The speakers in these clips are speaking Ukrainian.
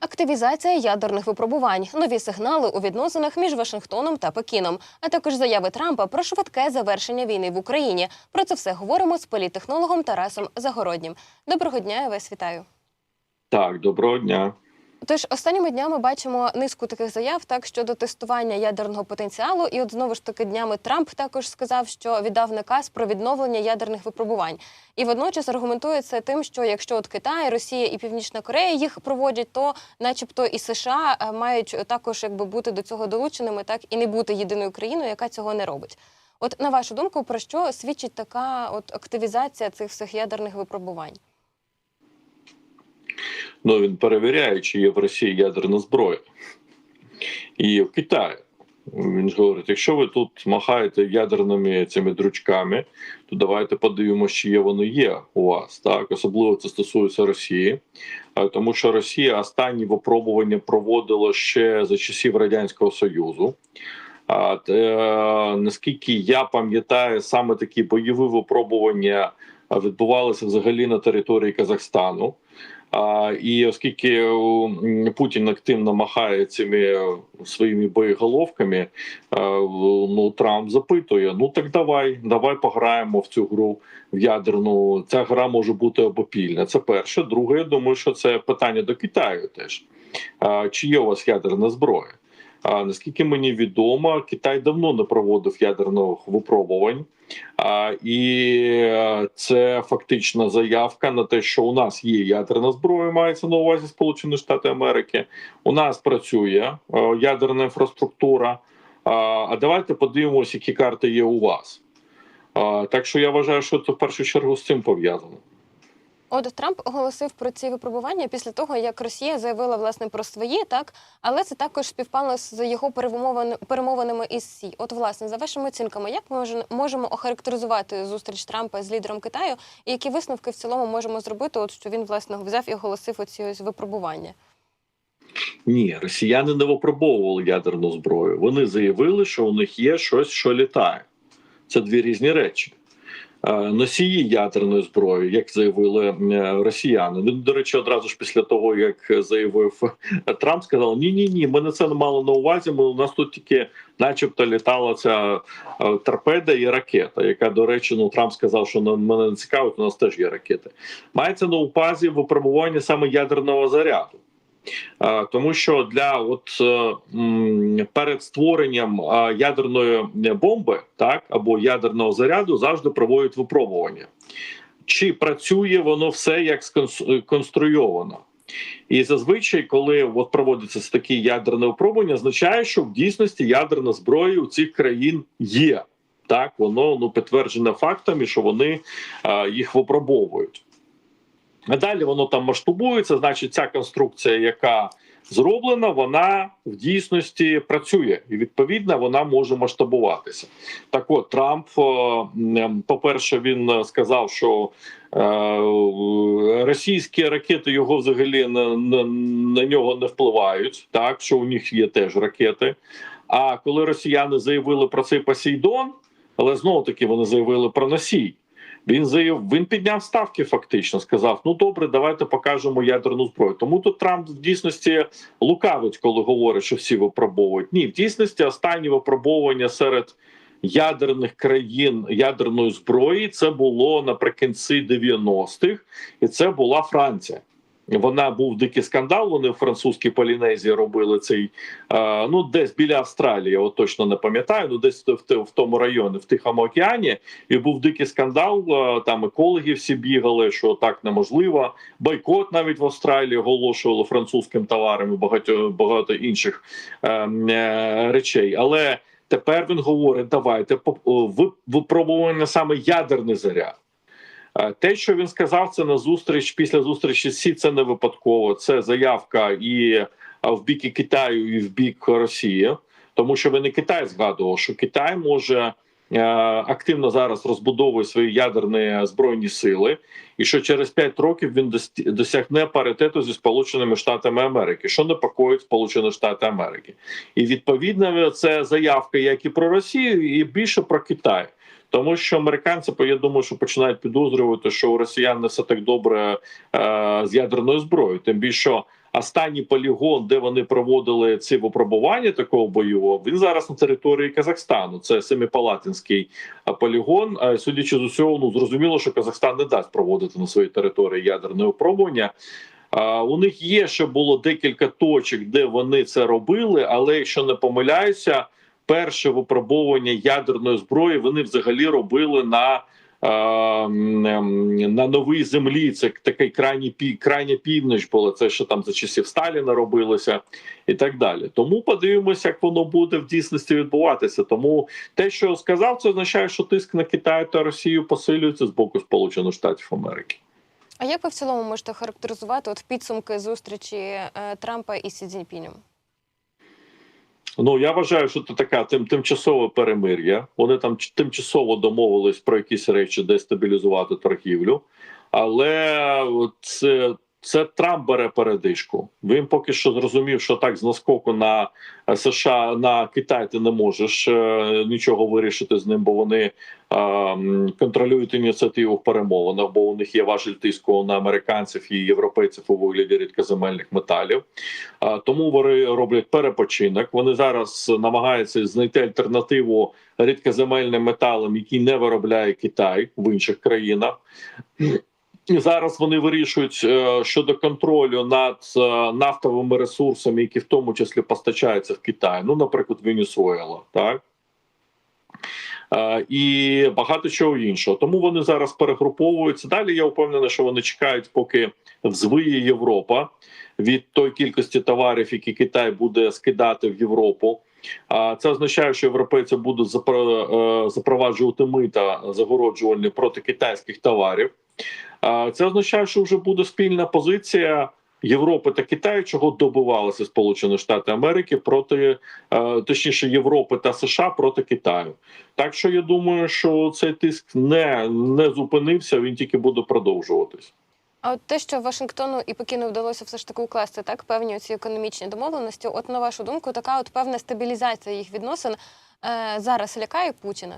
Активізація ядерних випробувань, нові сигнали у відносинах між Вашингтоном та Пекіном, а також заяви Трампа про швидке завершення війни в Україні. Про це все говоримо з політтехнологом Тарасом Загороднім. Доброго дня, я вас вітаю. Так, доброго дня. Тож останніми днями бачимо низку таких заяв так щодо тестування ядерного потенціалу. І от знову ж таки днями Трамп також сказав, що віддав наказ про відновлення ядерних випробувань. І водночас аргументує це тим, що якщо от Китай, Росія і Північна Корея їх проводять, то, начебто, і США е, мають також якби бути до цього долученими, так і не бути єдиною країною, яка цього не робить. От на вашу думку, про що свідчить така от активізація цих всіх ядерних випробувань? Ну він перевіряє, чи є в Росії ядерна зброя. І в Китаї. Він ж говорить: якщо ви тут махаєте ядерними цими дручками, то давайте подивимося, чи є воно є у вас. Так, особливо це стосується Росії, тому що Росія останні випробування проводила ще за часів Радянського Союзу. А наскільки я пам'ятаю, саме такі бойові випробування відбувалися взагалі на території Казахстану. А, і оскільки Путін активно махає цими е, своїми боєголовками, а, ну Трамп запитує: ну так давай, давай пограємо в цю гру в ядерну. Ця гра може бути обопільна. Це перше. Друге, я думаю, що це питання до Китаю теж. Чи є у вас ядерна зброя? А, наскільки мені відомо, Китай давно не проводив ядерних випробувань. А, і е, це фактична заявка на те, що у нас є ядерна зброя, мається на увазі Сполучені Штати Америки. У нас працює е, ядерна інфраструктура. А, давайте подивимося, які карти є у вас. Так що я вважаю, що це в першу чергу з цим пов'язано. От Трамп оголосив про ці випробування після того, як Росія заявила власне про свої, так але це також співпало з його перемовин- перемовинами із Сі. От, власне, за вашими оцінками, як ми можемо охарактеризувати зустріч Трампа з лідером Китаю, і які висновки в цілому можемо зробити? От що він власне взяв і оголосив оці ось випробування? Ні, росіяни не випробовували ядерну зброю. Вони заявили, що у них є щось, що літає. Це дві різні речі. Е, Носії ядерної зброї, як заявили е, росіяни. Ну, до речі, одразу ж після того, як заявив Трамп, сказав: ні, ні, ні, ми не це не мали на увазі. Ми у нас тут тільки, начебто, літала ця е, торпеда і ракета, яка, до речі, ну Трамп сказав, що на- мене не цікавить, у нас теж є ракети. Мається на увазі випробування саме ядерного заряду. Е, Тому що для от е, перед створенням е, ядерної бомби, так або ядерного заряду, завжди проводять випробування. Чи працює воно все як сконструйовано? І зазвичай, коли от проводиться таке ядерне випробування, означає, що в дійсності ядерна зброя у цих країн є. Так, воно ну підтверджене фактами, що вони е, їх випробовують. А далі воно там масштабується. Значить, ця конструкція, яка зроблена, вона в дійсності працює, і відповідно вона може масштабуватися. Так от Трамп, е, по-перше, він сказав, що е, російські ракети його взагалі на, на, на нього не впливають, так що у них є теж ракети. А коли росіяни заявили про цей Посейдон, але знову таки вони заявили про носій. Він заяв, він підняв ставки, фактично сказав: ну добре, давайте покажемо ядерну зброю. Тому тут Трамп в дійсності лукавить, коли говорить, що всі випробовують. Ні, в дійсності останні випробовування серед ядерних країн ядерної зброї це було наприкінці 90-х, і це була Франція. Вона був дикий скандал. Вони в французькій Полінезії робили цей е, ну десь біля Австралії. От точно не пам'ятаю. Ну десь в, в, тому районі, в Тихому океані, і був дикий скандал. е, Там екологи всі бігали, що так неможливо. Бойкот навіть в Австралії оголошували французьким товарам і багато багато інших е, речей. Але тепер він говорить: давайте поп- ви- випробування саме ядерний заряд. Е, Те, що він сказав, це на зустріч після зустрічі Сі, це не випадково. Це заявка і е, в бік і Китаю, і в бік Росії, тому що він і Китай згадував, що Китай може е, активно зараз розбудовує свої ядерні збройні сили, і що через 5 років він дос- досягне паритету зі Сполученими Штатами Америки, що непокоїть Сполучені Штати Америки, і відповідно це заявка як і про Росію, і більше про Китай. Тому що американці, я думаю, що починають підозрювати, що у росіян не все так добре е, з ядерною зброєю. Тим більше останній полігон, де вони проводили ці випробування такого бойового, він зараз на території Казахстану. Це Семипалатинський е, полігон. Е, Судячи з усього, ну зрозуміло, що Казахстан не дасть проводити на своїй території ядерне випробування. У них є ще було декілька точок, де вони це робили, але якщо не помиляюся, перше випробовування ядерної зброї вони взагалі робили на. е, ем, На новій землі це такий крайній пі, крайня північ була. Це ще там за часів Сталіна робилося і так далі. Тому подивимося, як воно буде в дійсності відбуватися. Тому те, що сказав, це означає, що тиск на Китай та Росію посилюється з боку Сполучених Штатів Америки. А як ви в цілому можете характеризувати от підсумки зустрічі е, Трампа і Сі Цзіньпінем? Ну я вважаю, що це така тим, тимчасове перемир'я. Вони там тимчасово домовились про якісь речі, де стабілізувати торгівлю, але це. Це Трамп бере передишку. Він поки що зрозумів, що так з наскоку на е, США на Китай ти не можеш е, нічого вирішити з ним, бо вони е, контролюють ініціативу в перемовинах, бо у них є важель тиску на американців і європейців у вигляді рідкоземельних металів. Тому вони роблять перепочинок. Вони зараз намагаються знайти альтернативу рідкоземельним металам, які не виробляє Китай в інших країнах. І зараз вони вирішують е, щодо контролю над е, нафтовими ресурсами, які в тому числі постачаються в Китай. Ну, наприклад, Венесуела, так. Е, І багато чого іншого. Тому вони зараз перегруповуються. Далі я впевнений, що вони чекають, поки взвиє Європа від той кількості товарів, які Китай буде скидати в Європу. Це означає, що європейці будуть запроваджувати мита загороджувальні проти китайських товарів. Це означає, що вже буде спільна позиція Європи та Китаю, чого добивалися Сполучені Штати Америки проти е, точніше Європи та США проти Китаю. Так що я думаю, що цей тиск не, не зупинився, він тільки буде продовжуватись. А от те, що Вашингтону і Пекіну вдалося все ж таки укласти так певні ці економічні домовленості, от на вашу думку, така от певна стабілізація їх відносин е, зараз лякає Путіна.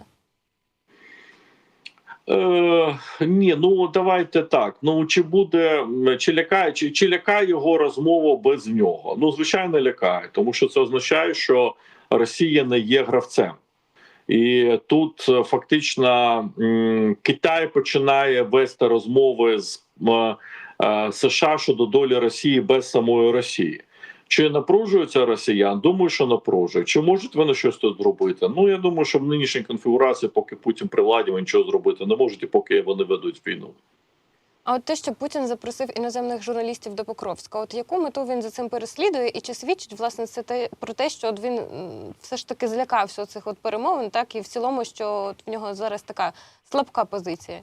Е, ні, ну давайте так. Ну чи буде чи лякає, чи, чи лякає його розмова без нього? Ну звичайно, лякає, тому що це означає, що Росія не є гравцем. І тут е, фактично Китай починає вести розмови з е, США щодо долі Росії без самої Росії. Чи напружуються росіян? Думаю, що напружують. Чи можуть вони щось тут зробити? Ну я думаю, що в нинішній конфігурації, поки Путін при владі, вони нічого зробити не можуть, і поки вони ведуть війну. А от те, що Путін запросив іноземних журналістів до Покровська, от яку мету він за цим переслідує, і чи свідчить власне це те про те, що от він все ж таки злякався цих от перемовин, так і в цілому, що от в нього зараз така слабка позиція.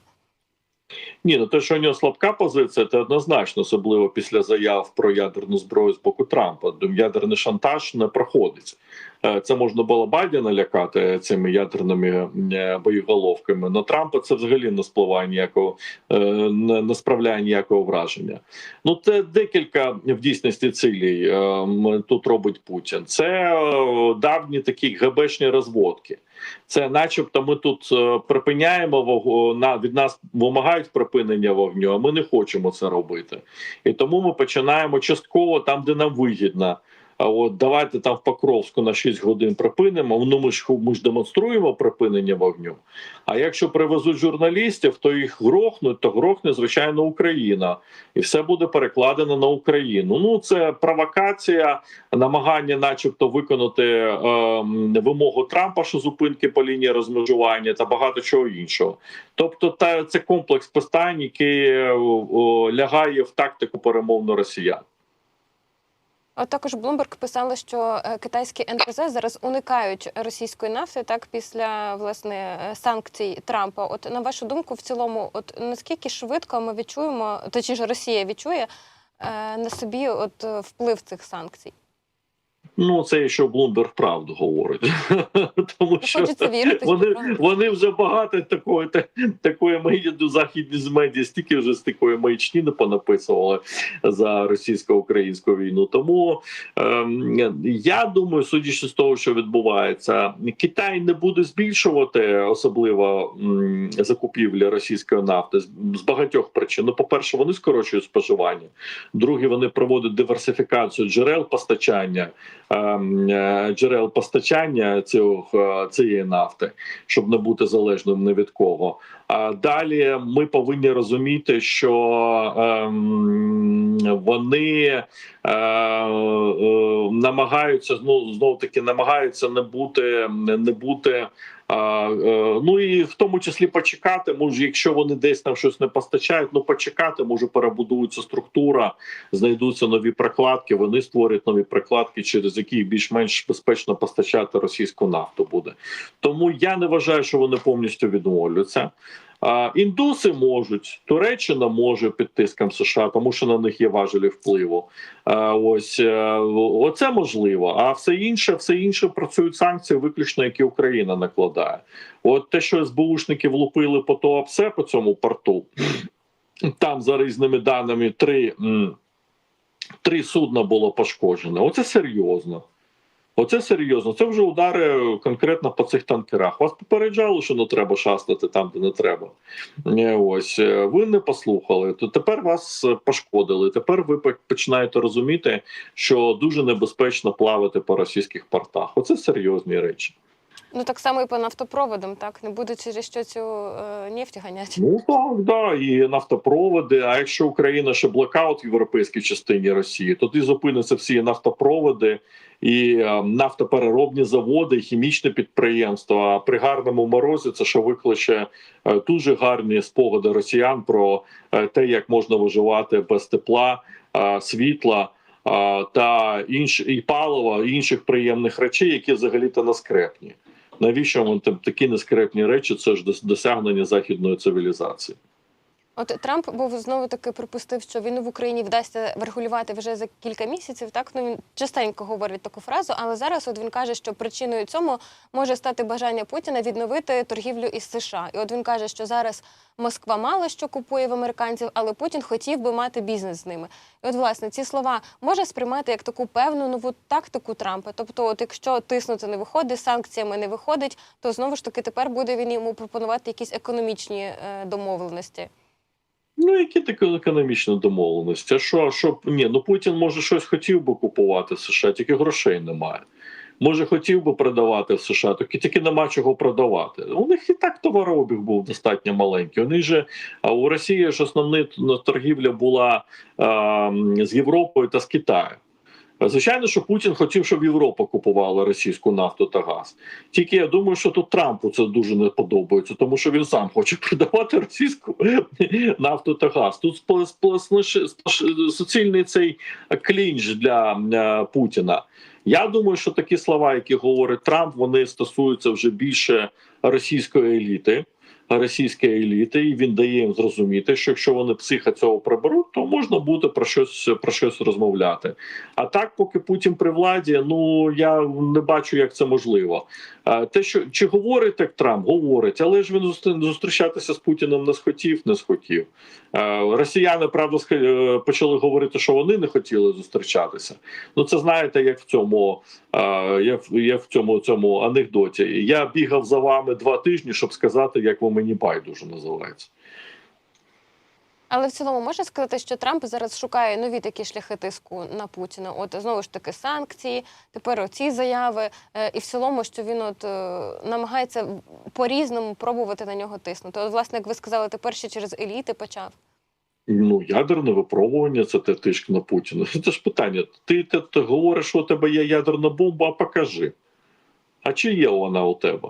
Ні, ну те, що у нього слабка позиція, це однозначно, особливо після заяв про ядерну зброю з боку Трампа. Ядерний шантаж не проходить. Е, Це можна було Байдена лякати цими ядерними е, боєголовками. На Трампа це взагалі не спливає ніякого, е, не справляє ніякого враження. Ну це декілька в дійсності цілей тут робить Путін. Це давні такі ГБшні розводки. Це, начебто, ми тут припиняємо вогу на від нас вимагають припинення вогню. А ми не хочемо це робити. І тому ми починаємо частково там, де нам вигідно. От давайте там в Покровську на 6 годин припинимо. Ну ми ж ми ж демонструємо припинення вогню. А якщо привезуть журналістів, то їх грохнуть, то грохне звичайно Україна, і все буде перекладено на Україну. Ну це провокація, намагання, начебто, виконати е, вимогу Трампа, що зупинки по лінії розмежування та багато чого іншого. Тобто, та це комплекс питань, який е, о, лягає в тактику перемовну росіян. От також Bloomberg писали, що е, китайські НПЗ зараз уникають російської нафти так після власне е, санкцій Трампа. От на вашу думку, в цілому, от наскільки швидко ми відчуємо, точніше Росія відчує е, на собі от вплив цих санкцій? Ну, це якщо Блумберг правду говорить, тому що вірити. вони, вони вже багато такої та- такої медіа до західні з медіа, стільки вже з такої маячні не понаписували за російсько-українську війну. Тому ем, я думаю, судячи з того, що відбувається, Китай не буде збільшувати особливо м, закупівлі російської нафти з, з багатьох причин. Ну, по-перше, вони скорочують споживання. Друге, вони проводять диверсифікацію джерел постачання, джерел постачання цього, е, цієї нафти, щоб не бути залежним ні від кого. А далі ми повинні розуміти, що ем, вони е, е, намагаються ну знов таки намагаються не бути не бути. Е, ну і в тому числі почекати, може, якщо вони десь там щось не постачають, ну почекати, може перебудується структура, знайдуться нові прокладки. Вони створять нові прокладки, через які більш-менш безпечно постачати російську нафту буде. Тому я не вважаю, що вони повністю відмовляться. Індуси можуть, Туреччина може під тиском США, тому що на них є важелі впливу. Ось е, оце можливо. А все інше, все інше працюють санкції, виключно які Україна накладає. От те, що СБУшники влупили по ТОАПСЕ по цьому порту, там за різними даними три, три судна було пошкоджено. Оце серйозно. Оце серйозно. Це вже удари конкретно по цих танкерах. Вас попереджали, що не треба шастати там, де не треба. Е, Ось е, ви не послухали. То тепер вас е, пошкодили. Тепер ви по- починаєте розуміти, що дуже небезпечно плавати по російських портах. Оце серйозні речі. Ну так само і по нафтопроводам, так не буде через що цю е, нефть ганяти. Ну так, да, і нафтопроводи. А якщо Україна ще блокаут в європейській частині Росії, тоді зупиняться всі нафтопроводи і е, нафтопереробні заводи, і хімічні підприємства. А при гарному морозі це ще викличе е, дуже гарні спогади росіян про е, те, як можна виживати без тепла, е, світла. е, Та інш і палива, інших приємних речей, які взагалі-то наскрепні. Навіщо вам такі нескрепні речі? Це ж дос- досягнення західної цивілізації. От Трамп був знову таки припустив, що війну в Україні вдасться врегулювати вже за кілька місяців. Так ну він частенько говорить таку фразу, але зараз от він каже, що причиною цьому може стати бажання Путіна відновити торгівлю із США. І от він каже, що зараз Москва мало що купує в американців, але Путін хотів би мати бізнес з ними. І от власне ці слова можна сприймати як таку певну нову тактику Трампа. Тобто, от якщо тиснути не виходить, санкціями не виходить, то знову ж таки тепер буде він йому пропонувати якісь економічні е, домовленості. Ну, які такі економічні домовленості? А що, а що ні, ну Путін може щось хотів би купувати в США, тільки грошей немає. Може, хотів би продавати в США, тільки тільки нема чого продавати. У них і так товарообіг був достатньо маленький. Вони ж а у Росії ж основна торгівля була а, з Європою та з Китаєм. Звичайно, що Путін хотів, щоб Європа купувала російську нафту та газ. Тільки я думаю, що тут Трампу це дуже не подобається, тому що він сам хоче продавати російську нафту та газ. Тут суцільний цей клінч для е, Путіна. Я думаю, що такі слова, які говорить Трамп, вони стосуються вже більше російської еліти. Російської еліти, і він дає їм зрозуміти, що якщо вони психа цього приберуть, то можна буде про щось про щось розмовляти. А так, поки Путін при владі, ну я не бачу, як це можливо. Те, що чи говорить так Трамп, говорить, але ж він зустрічатися з Путіним не схотів, не схотів. Росіяни правда е, почали говорити, що вони не хотіли зустрічатися. Ну це знаєте, як в цьому, як, як в цьому цьому анекдоті. Я бігав за вами два тижні, щоб сказати, як ви мені байдуже називається. Але в цілому можна сказати, що Трамп зараз шукає нові такі шляхи тиску на Путіна. От знову ж таки санкції, тепер оці заяви, е, і в цілому, що він от е, намагається по-різному пробувати на нього тиснути. От, власне, як ви сказали, тепер ще через еліти почав. Ну, ядерне випробування це те тиск на Путіна. Це ж питання. Ти, ти, ти говориш, що у тебе є ядерна бомба, а покажи. А чи є вона у тебе?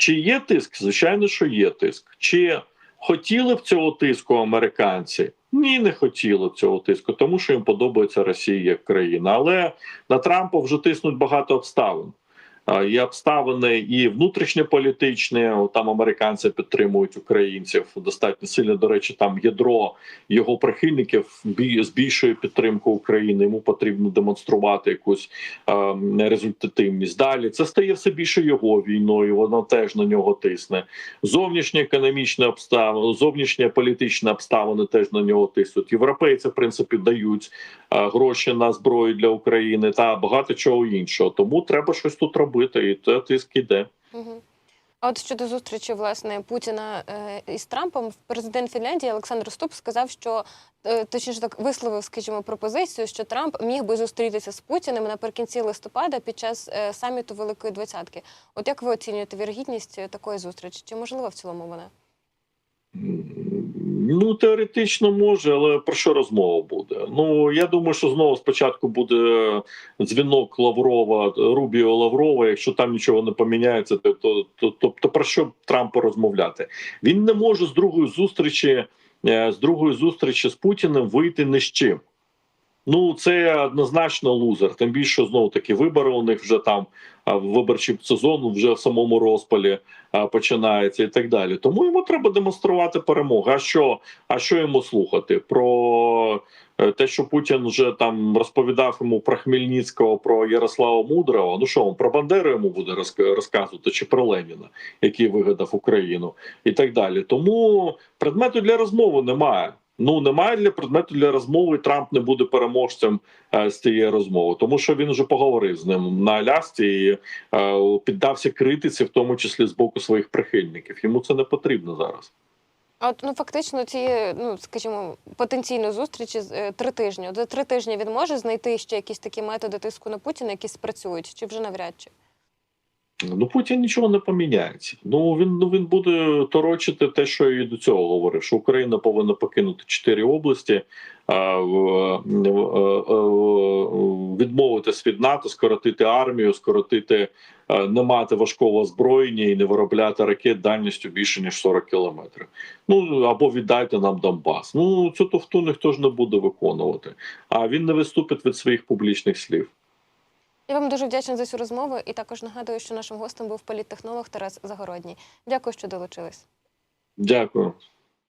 Чи є тиск? Звичайно, що є тиск. Чи хотіли б цього тиску американці? Ні, не хотіли б цього тиску, тому що їм подобається Росія як країна. Але на Трампа вже тиснуть багато обставин. Е, Є обставини і внутрішньополітичні. Там американці підтримують українців достатньо сильно. До речі, там ядро його прихильників збільшує підтримку України. Йому потрібно демонструвати якусь е, результативність. Далі це стає все більше його війною. Вона теж на нього тисне. Зовнішні економічні обставини, зовнішні політичні обставини теж на нього тиснуть. Європейці, в принципі, дають е, гроші на зброю для України та багато чого іншого. Тому треба щось тут робити, і це тиск іде. Угу. А от щодо зустрічі власне Путіна е, із Трампом, президент Фінляндії Олександр Ступ сказав, що е, точніше так висловив, скажімо, пропозицію, що Трамп міг би зустрітися з Путіним наприкінці листопада під час е, саміту Великої Двадцятки. От як ви оцінюєте вірогідність такої зустрічі? Чи можлива в цілому вона? Ну, теоретично може, але про що розмова буде? Ну я думаю, що знову спочатку буде дзвінок Лаврова, Рубіо Лаврова. Якщо там нічого не поміняється, то, то, то, то, то про що Трампу розмовляти? Він не може з другої зустрічі е, з другої зустрічі з Путіним вийти не з чим. Ну, це однозначно лузер. Тим більше знову таки вибори у них вже там виборчий сезон вже в самому розпалі починається і так далі. Тому йому треба демонструвати перемогу. А що, а що йому слухати? Про е, те, що Путін вже там розповідав йому про Хмельницького, про Ярослава Мудрого. Ну що, про Бандеру йому буде розказувати, чи про Леніна, який вигадав Україну, і так далі. Тому предмету для розмови немає. Ну немає для предмету для розмови. Трамп не буде переможцем е, з цієї розмови, тому що він вже поговорив з ним на Алясці і е, піддався критиці, в тому числі з боку своїх прихильників. Йому це не потрібно зараз. А от ну фактично ці, ну скажімо, потенційно зустрічі з- е, три тижні. За три тижні він може знайти ще якісь такі методи тиску на Путіна, які спрацюють, чи вже навряд чи? Ну Путін нічого не поміняється. Ну він ну він буде торочити те, що і до цього говорив, що Україна повинна покинути чотири області, відмовитись від НАТО, скоротити армію, скоротити, не мати важкого озброєння і не виробляти ракет дальністю більше ніж 40 кілометрів. Ну або віддайте нам Донбас. Ну цю тофту ніхто ж не буде виконувати. А він не виступить від своїх публічних слів. Я вам дуже вдячна за цю розмову і також нагадую, що нашим гостем був політтехнолог Тарас Загородній. Дякую, що долучились. Дякую.